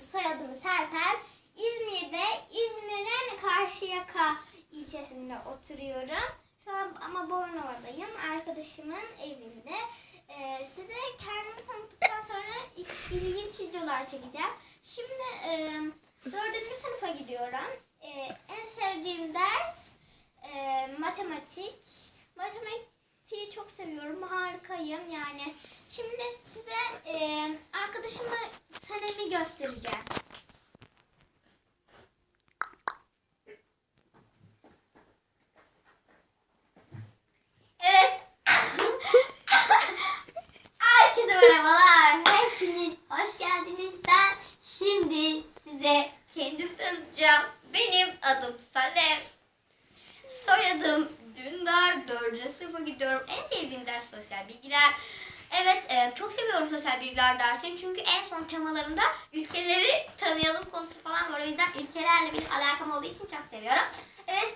soyadım Serpen. İzmir'de İzmir'in Karşıyaka ilçesinde oturuyorum. Şu an ama Bornova'dayım. Arkadaşımın evinde. Ee, size kendimi tanıttıktan sonra il- ilginç videolar çekeceğim. Şimdi e, dördüncü sınıfa gidiyorum. E, en sevdiğim ders e, matematik. Matematiği çok seviyorum. Harikayım yani. Şimdi size e, arkadaşımla senemi göstereceğim. Evet. Herkese merhabalar. Hepiniz hoş geldiniz. Ben şimdi size kendim tanıtacağım. Benim adım Sanem. Soyadım Dündar. Dördüncü sınıfa gidiyorum. En sevdiğim ders sosyal bilgiler. Evet e, çok seviyorum sosyal bilgiler dersini. Çünkü en son temalarında ülkeleri tanıyalım konusu falan var. O yüzden ülkelerle bir alakam olduğu için çok seviyorum. Evet